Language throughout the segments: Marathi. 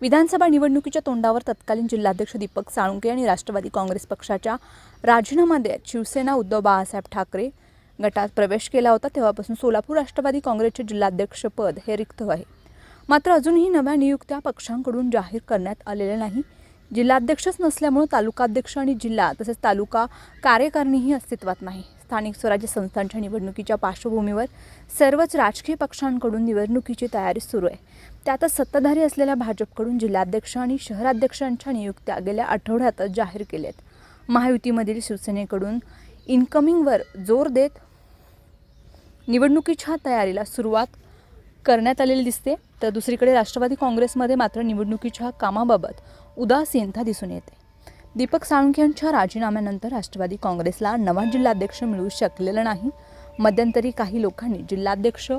विधानसभा निवडणुकीच्या तोंडावर तत्कालीन जिल्हाध्यक्ष दीपक साळुंके यांनी राष्ट्रवादी काँग्रेस पक्षाच्या राजीनामा देत शिवसेना उद्धव बाळासाहेब ठाकरे गटात प्रवेश केला होता. तेव्हापासून सोलापूर राष्ट्रवादी काँग्रेसचे जिल्हाध्यक्षपद हे रिक्त आहे. मात्र अजूनही नव्या नियुक्त्या पक्षांकडून जाहीर करण्यात आलेल्या नाही. जिल्हाध्यक्षच नसल्यामुळे तालुकाध्यक्ष आणि जिल्हा तसेच तालुका कार्यकारिणीही अस्तित्वात नाही. स्थानिक स्वराज्य संस्थांच्या निवडणुकीच्या पार्श्वभूमीवर सर्वच राजकीय पक्षांकडून निवडणुकीची तयारी सुरू आहे. त्यातच सत्ताधारी असलेल्या भाजपकडून जिल्हाध्यक्ष आणि शहराध्यक्षांच्या नियुक्त्या गेल्या आठवड्यातच जाहीर केल्यात. महायुतीमधील शिवसेनेकडून इन्कमिंगवर जोर देत निवडणुकीच्या तयारीला सुरुवात करण्यात आलेली दिसते. तर दुसरीकडे राष्ट्रवादी काँग्रेसमध्ये मात्र निवडणुकीच्या कामाबाबत उदासीनता दिसून येते. दीपक साळुंखे यांच्या राजीनाम्यानंतर राष्ट्रवादी काँग्रेसला नवा जिल्हाध्यक्ष मिळू शकलेला नाही. मध्यंतरी काही लोकांनी जिल्हाध्यक्ष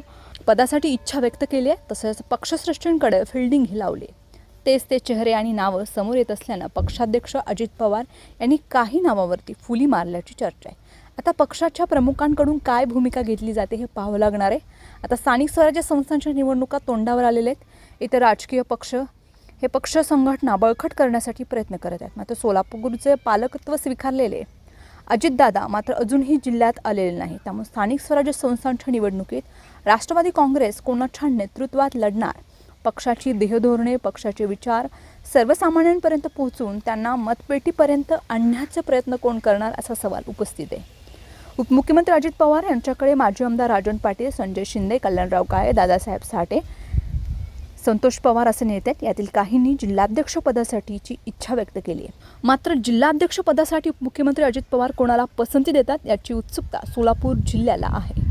पदासाठी इच्छा व्यक्त केली आहे तसंच पक्षश्रेष्ठींकडे फिल्डिंगही लावली तेच ते चेहरे आणि नावं समोर येत असल्यानं पक्षाध्यक्ष अजित पवार यांनी काही नावावरती फुली मारल्याची चर्चा आहे. आता पक्षाच्या प्रमुखांकडून काय भूमिका घेतली जाते हे पाहावं लागणार आहे. आता स्थानिक स्वराज्य संस्थांच्या निवडणुका तोंडावर आलेल्या आहेत. इतर राजकीय पक्ष हे पक्ष संघटना बळकट करण्यासाठी प्रयत्न करत आहेत. मात्र सोलापूरचे पालकत्व स्वीकारलेले अजितदादा मात्र अजूनही जिल्ह्यात आलेले नाही. त्यामुळे स्थानिक स्वराज्य संस्थांच्या निवडणुकीत राष्ट्रवादी काँग्रेस कोणाच्या नेतृत्वात लढणार? पक्षाची देहधोरणे पक्षाचे विचार सर्वसामान्यांपर्यंत पोहोचून त्यांना मतपेटीपर्यंत आणण्याचा प्रयत्न कोण करणार असा सवाल उपस्थित आहे. उपमुख्यमंत्री अजित पवार यांच्याकडे माजी आमदार राजन पाटील संजय शिंदे कल्याणराव काळे दादासाहेब साठे संतोष पवार असे नेते आहेत. यातील काहींनी जिल्हाध्यक्षपदासाठीची इच्छा व्यक्त केली आहे. मात्र जिल्हाध्यक्षपदासाठी मुख्यमंत्री अजित पवार कोणाला पसंती देतात याची उत्सुकता सोलापूर जिल्ह्याला आहे.